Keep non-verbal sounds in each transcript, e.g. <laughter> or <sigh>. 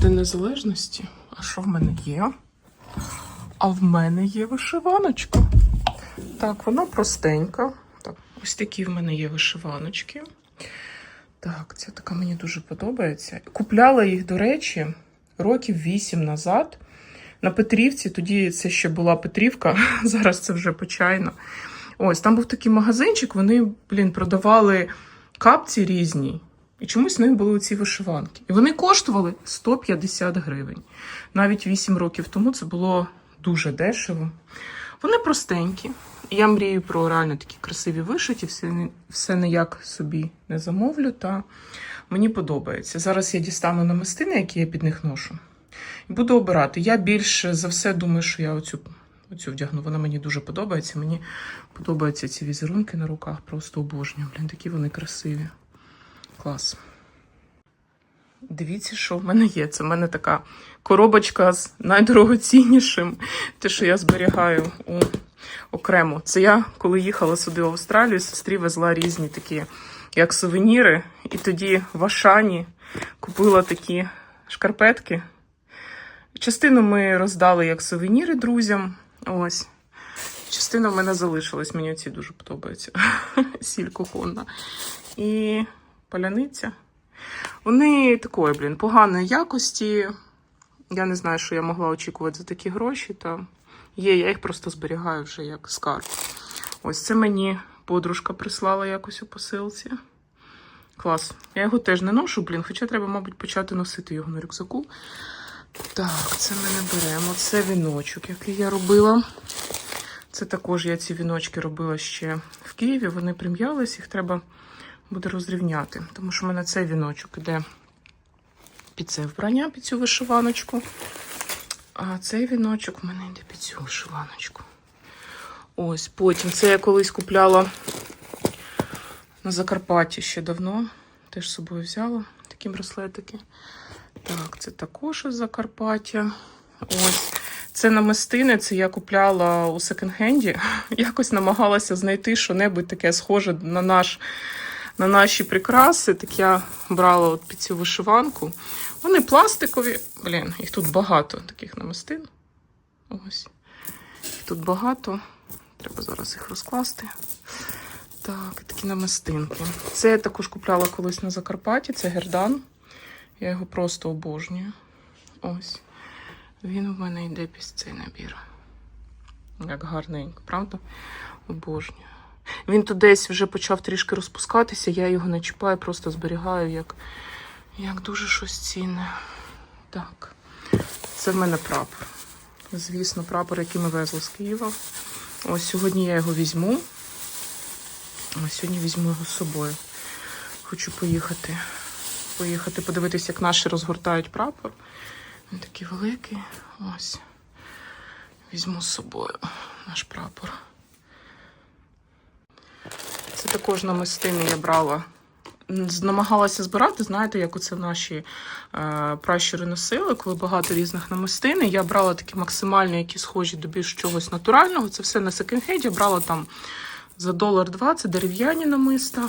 День Незалежності. А що в мене є? А в мене є вишиваночка. Так, вона простенька. Так, ось такі в мене є вишиваночки. Так, ця така мені дуже подобається. Купляла їх, до речі, років 8 назад. На Петрівці, тоді це ще була Петрівка, <laughs> зараз це вже почайно. Ось там був такий магазинчик, вони, блін, продавали капці різні. І чомусь в них були ці вишиванки. І вони коштували 150 гривень. Навіть 8 років тому це було дуже дешево. Вони простенькі. Я мрію про реально такі красиві вишиті, все, все ніяк собі не замовлю. Та мені подобається. Зараз я дістану намистини, які я під них ношу. І буду обирати. Я більше за все думаю, що я оцю, оцю вдягну. Вона мені дуже подобається. Мені подобаються ці візерунки на руках. Просто обожнюю. Блін, такі вони красиві. Клас. Дивіться, що в мене є. Це в мене така коробочка з найдорогоціннішим, те, що я зберігаю у окремо. Це я, коли їхала сюди в Австралію, сестрі везла різні такі, як сувеніри. І тоді в Ашані купила такі шкарпетки. Частину ми роздали як сувеніри друзям. Ось. Частина в мене залишилась. Мені ці дуже подобаються. <laughs> Сіль кухонна. І паляниця. Вони такої, блін, поганої якості. Я не знаю, що я могла очікувати за такі гроші. Та є, я їх просто зберігаю вже як скарб. Ось це мені подружка прислала якось у посилці. Клас. Я його теж не ношу, блін, хоча треба, мабуть, почати носити його на рюкзаку. Так, це ми не беремо. Це віночок, який я робила. Це також я ці віночки робила ще в Києві. Вони прим'ялись, їх треба буде розрівняти. Тому що в мене цей віночок іде під це вбрання, під цю вишиваночку. А цей віночок в мене йде під цю вишиваночку. Ось, потім це я колись купляла на Закарпатті ще давно. Теж з собою взяла такі браслетики. Так, це також із Закарпаття. Ось. Це намистини, це я купляла у секонд-хенді. <laughs> Якось намагалася знайти що-небудь таке схоже на наш, на наші прикраси. Так я брала от під цю вишиванку. Вони пластикові. Блін, їх тут багато таких намистин. Ось. Їх тут багато. Треба зараз їх розкласти. Так, такі намистинки. Це я також купляла колись на Закарпатті, це гердан. Я його просто обожнюю. Ось. Він у мене йде під цей набір. Як гарненько, правда? Обожнюю. Він тут десь вже почав трішки розпускатися, я його не чіпаю, просто зберігаю як, як дуже щось цінне. Так, це в мене прапор. Звісно, прапор, який ми везли з Києва. Ось сьогодні я його візьму. Ось сьогодні візьму його з собою. Хочу поїхати. Поїхати подивитися, як наші розгортають прапор. Він такий великий. Ось. Візьму з собою наш прапор. Це також намистини я брала. Намагалася збирати, знаєте, як оце наші е, пращури носили, коли багато різних намистин. Я брала такі максимальні, які схожі до більш чогось натурального. Це все на секонд-хенді. Брала там за долар 20 дерев'яні намиста.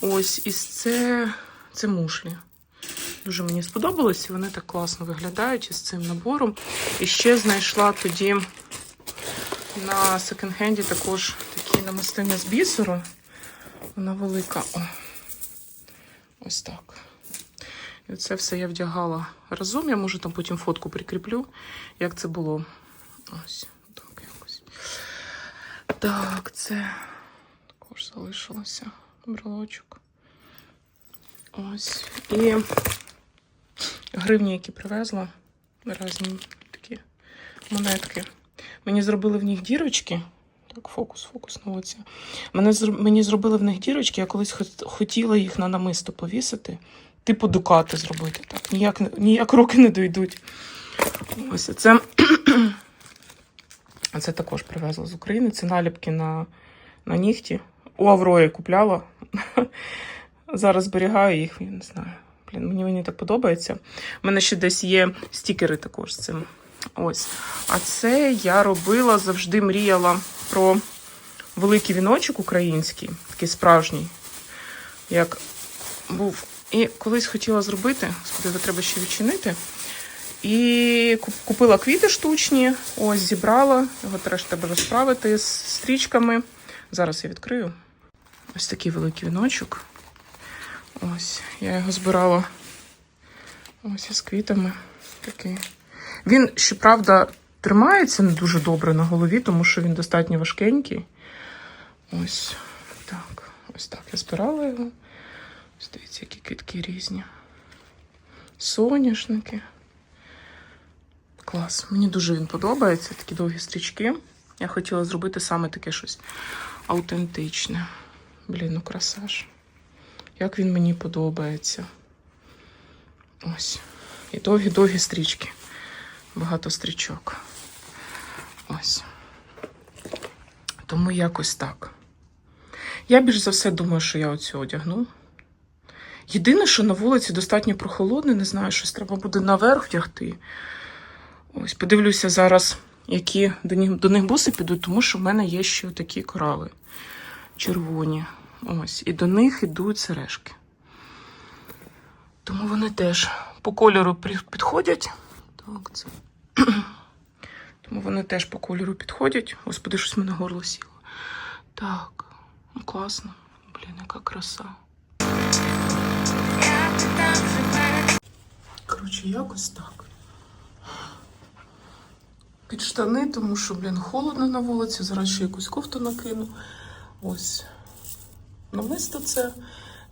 Ось, і це, це мушлі. Дуже мені сподобалось, і вони так класно виглядають із цим набором. І ще знайшла тоді на секонд-хенді також такі намистини з бісеру. Вона велика. О. Ось так. І це все я вдягала разом. Я може там потім фотку прикріплю, як це було. Ось так якось. Так, це також залишилося брелочок. Ось. І гривні, які привезла, різні такі монетки. Мені зробили в них дірочки. Так, фокус, фокус на оці. Мене, мені зробили в них дірочки, я колись хотіла їх на намисто повісити. Типу дукати зробити. Так, ніяк, ніяк руки не дойдуть. Ось це. <clears throat> Це також привезла з України. Це наліпки на, на нігті. У Аврої купляла. <laughs> Зараз зберігаю їх, я не знаю. Блін, мені вони так подобаються. У мене ще десь є стікери також з цим. Ось. А це я робила, завжди мріяла про великий віночок український, такий справжній. Як був І колись хотіла зробити, його треба ще відчинити. І купила квіти штучні, ось зібрала. Його теж треба розправити з стрічками. Зараз я відкрию. Ось такий великий віночок. Ось, я його збирала ось із квітами. Такий. Він, щоправда, тримається не дуже добре на голові, тому що він достатньо важкенький. Ось так. Ось так я збирала його. Дивіться, які квітки різні. Соняшники. Клас. Мені дуже він подобається. Такі довгі стрічки. Я хотіла зробити саме таке щось аутентичне. Блін, ну красаж. Як він мені подобається. Ось. І довгі-довгі стрічки. Багато стрічок. Ось. Тому якось так. Я більш за все думаю, що я оцю одягну. Єдине, що на вулиці достатньо прохолодно, не знаю, щось треба буде наверх вдягти. Ось, подивлюся зараз, які до них, до них буси підуть, тому що в мене є ще такі корали червоні. Ось, і до них йдуть сережки. Тому вони теж по кольору підходять. Це. <clears throat> Тому вони теж по кольору підходять. Господи, щось мене горло сіло. Так, ну класно. Блін, яка краса. Коротше, якось так. Під штани, тому що, блін, холодно на вулиці. Зараз ще якусь кофту накину. Ось. Намисто це.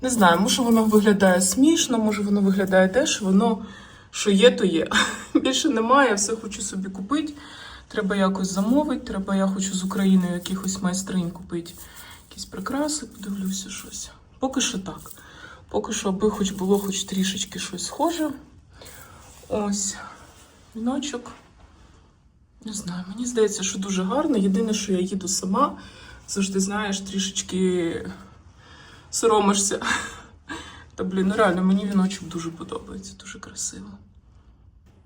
Не знаю, може воно виглядає смішно, може воно виглядає теж, воно що є, то є. <laughs> Більше немає, я все хочу собі купити. Треба якось замовити, треба, я хочу з України якихось майстринь купити. Якісь прикраси, подивлюся щось. Поки що так. Поки що, аби хоч було хоч трішечки щось схоже. Ось. Віночок. Не знаю, мені здається, що дуже гарно. Єдине, що я їду сама, завжди знаєш, трішечки соромишся. <laughs> Та блін, ну реально, мені віночок дуже подобається, дуже красиво.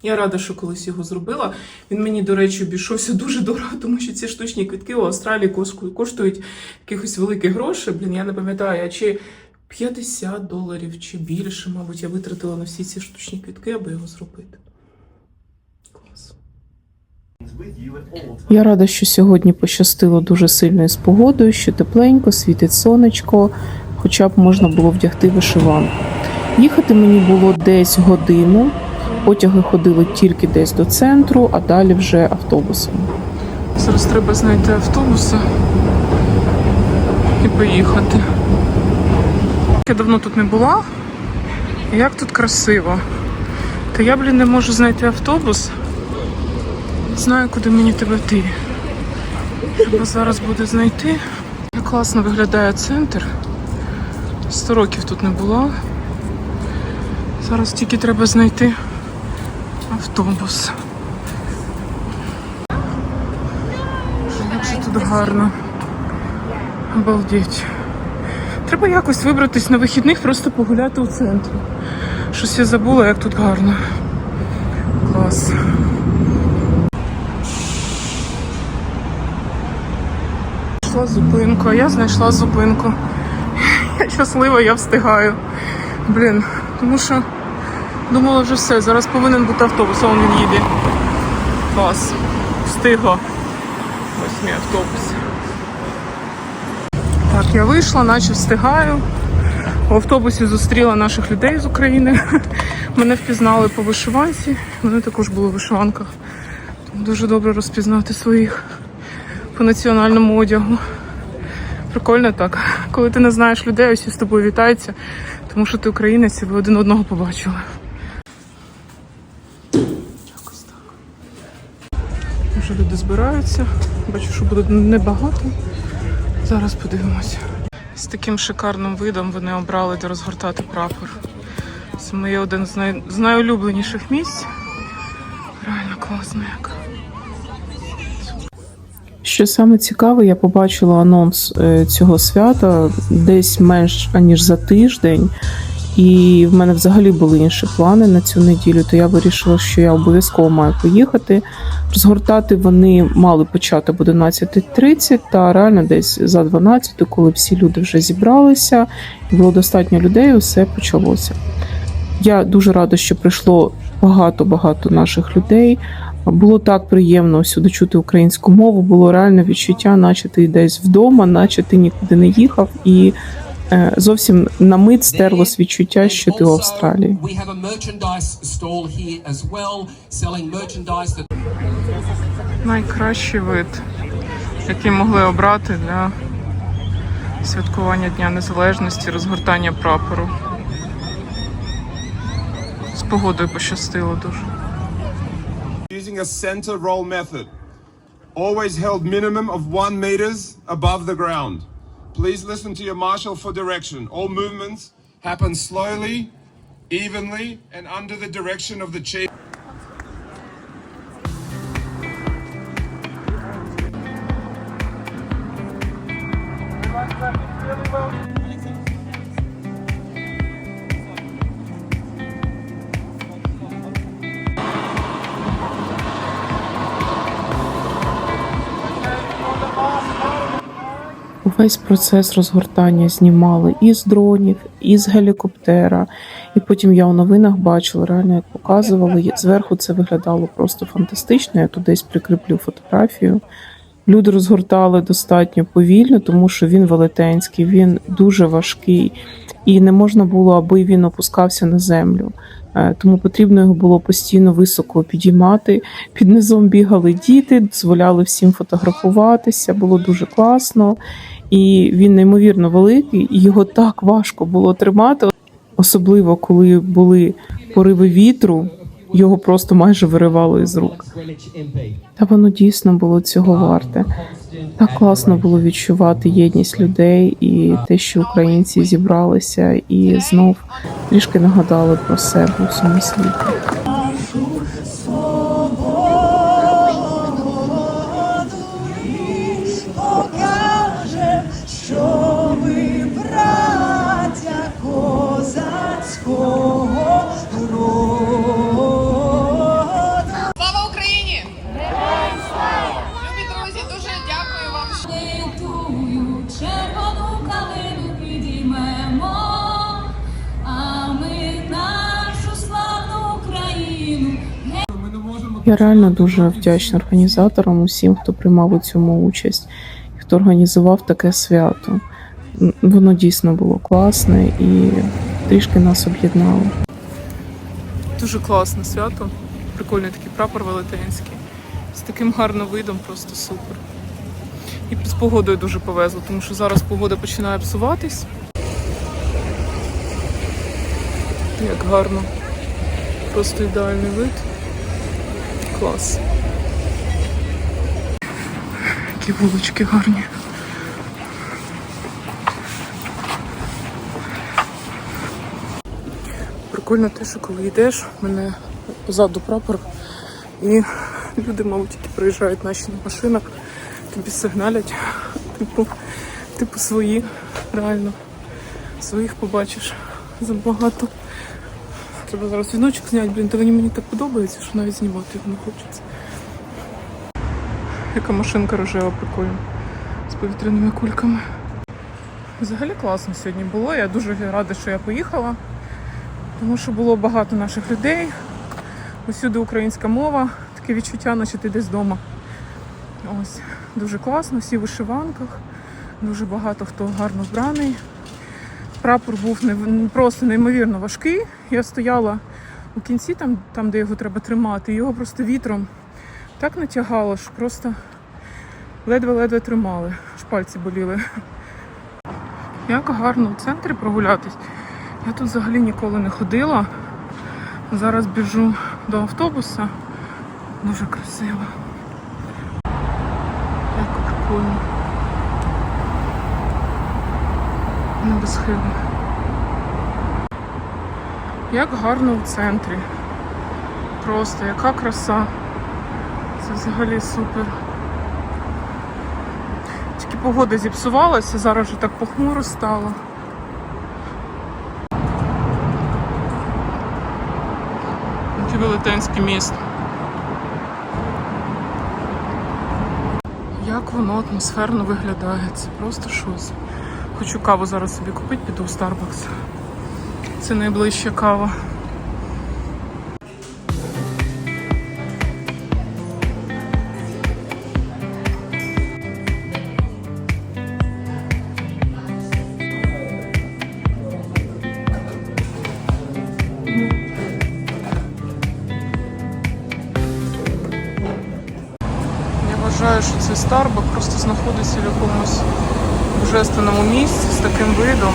Я рада, що колись його зробила. Він мені, до речі, обійшовся дуже дорого, тому що ці штучні квитки у Австралії коштують якихось великих грошей. Блін, я не пам'ятаю, чи 50 доларів, чи більше, мабуть, я витратила на всі ці штучні квитки, аби його зробити. Клас. Я рада, що сьогодні пощастило дуже сильно з погодою, що тепленько, світить сонечко, хоча б можна було вдягти вишиванку. Їхати мені було десь годину. Потяги ходили тільки десь до центру, а далі вже автобусом. Зараз треба знайти автобуси і поїхати. Я давно тут не була. Як тут красиво. Та я, блін, не можу знайти автобус. Знаю, куди мені тебе йти. Треба зараз буде знайти. Як класно виглядає центр. Сто років тут не була. Зараз тільки треба знайти автобус. Як же тут гарно. Обалдеть. Треба якось вибратись на вихідних, просто погуляти у центрі. Щось я забула, як тут гарно. Клас. Зупинку, я знайшла зупинку. Щаслива, я встигаю. Блін, тому що думала вже все, зараз повинен бути автобус, а він їде. Клас. Встигла. Ось мій автобус. Так, я вийшла, наче встигаю. В автобусі зустріла наших людей з України. <laughs> Мене впізнали по вишиванці. Вони також були в вишиванках. Дуже добре розпізнати своїх по національному одягу. Прикольно так. Коли ти не знаєш людей, усі з тобою вітаються, тому що ти українець і ви один одного побачили. Вже люди збираються. Бачу, що буде небагато. Зараз подивимося. З таким шикарним видом вони обрали, де розгортати прапор. Це моє один з, най... з найулюбленіших місць. Реально класно як. Що саме цікаве, я побачила анонс е, цього свята десь менш аніж за тиждень. І в мене взагалі були інші плани на цю неділю, то я вирішила, що я обов'язково маю поїхати. Розгортати вони мали почати об 11.30, та реально десь за 12, коли всі люди вже зібралися, було достатньо людей, усе почалося. Я дуже рада, що прийшло багато-багато наших людей. Було так приємно сюди чути українську мову. Було реально відчуття, наче ти десь вдома, наче ти нікуди не їхав, і е, зовсім на мить стерлось відчуття, що ти в Австралії. Найкращий вид, який могли обрати для святкування Дня Незалежності, розгортання прапору. З погодою пощастило дуже. Using a center roll method. Always held minimum of one meters above the ground. Please listen to your marshal for direction. All movements happen slowly, evenly, and under the direction of the chief. Увесь процес розгортання знімали і з дронів, і з гелікоптера. І потім я у новинах бачила, реально як показували. Зверху це виглядало просто фантастично. Я тут десь прикріплю фотографію. Люди розгортали достатньо повільно, тому що він велетенський, він дуже важкий, і не можна було, аби він опускався на землю. Е, Тому потрібно його було постійно високо підіймати. Під низом бігали діти, дозволяли всім фотографуватися. Було дуже класно. І він неймовірно великий, і його так важко було тримати, особливо коли були пориви вітру, його просто майже виривало із рук. Та воно дійсно було цього варте. Так класно було відчувати єдність людей і те, що українці зібралися і знов трішки нагадали про себе у всьому світі. Я реально дуже вдячна організаторам, усім, хто приймав у цьому участь, і хто організував таке свято. Воно дійсно було класне і трішки нас об'єднало. Дуже класне свято. Прикольний такий прапор велетенський. З таким гарним видом, просто супер. І з погодою дуже повезло, тому що зараз погода починає псуватись. Як гарно. Просто ідеальний вид. Клас. Які вулички гарні. Прикольно те, що коли йдеш, в мене позаду прапор, і люди, мабуть, які приїжджають наші на машинах, тобі сигналять, типу, типу свої, реально. Своїх побачиш забагато. Треба зараз віночок зняти, блін, та вони мені так подобаються, що навіть знімати його не хочеться. Яка машинка рожева, прикольна. З повітряними кульками. Взагалі класно сьогодні було. Я дуже рада, що я поїхала тому що було багато наших людей. Усюди українська мова, таке відчуття, наче ти десь вдома. Ось дуже класно, всі в вишиванках, дуже багато хто гарно вбраний. Прапор був просто неймовірно важкий. Я стояла у кінці, там, там, де його треба тримати, його просто вітром так натягало, що просто ледве-ледве тримали, аж пальці боліли. Як гарно в центрі прогулятись. Я тут взагалі ніколи не ходила. Зараз біжу до автобуса. Дуже красиво. Як прикольно. Небосхили. Як гарно в центрі. Просто яка краса. Це взагалі супер. Тільки погода зіпсувалася, зараз вже так похмуро стало. Який велетенський міст. Як воно атмосферно виглядає, це просто щось. Хочу каву зараз собі купити, піду в Starbucks. Це найближча кава. Я вважаю, що цей Starbucks просто знаходиться в якомусь божественному місці з таким видом.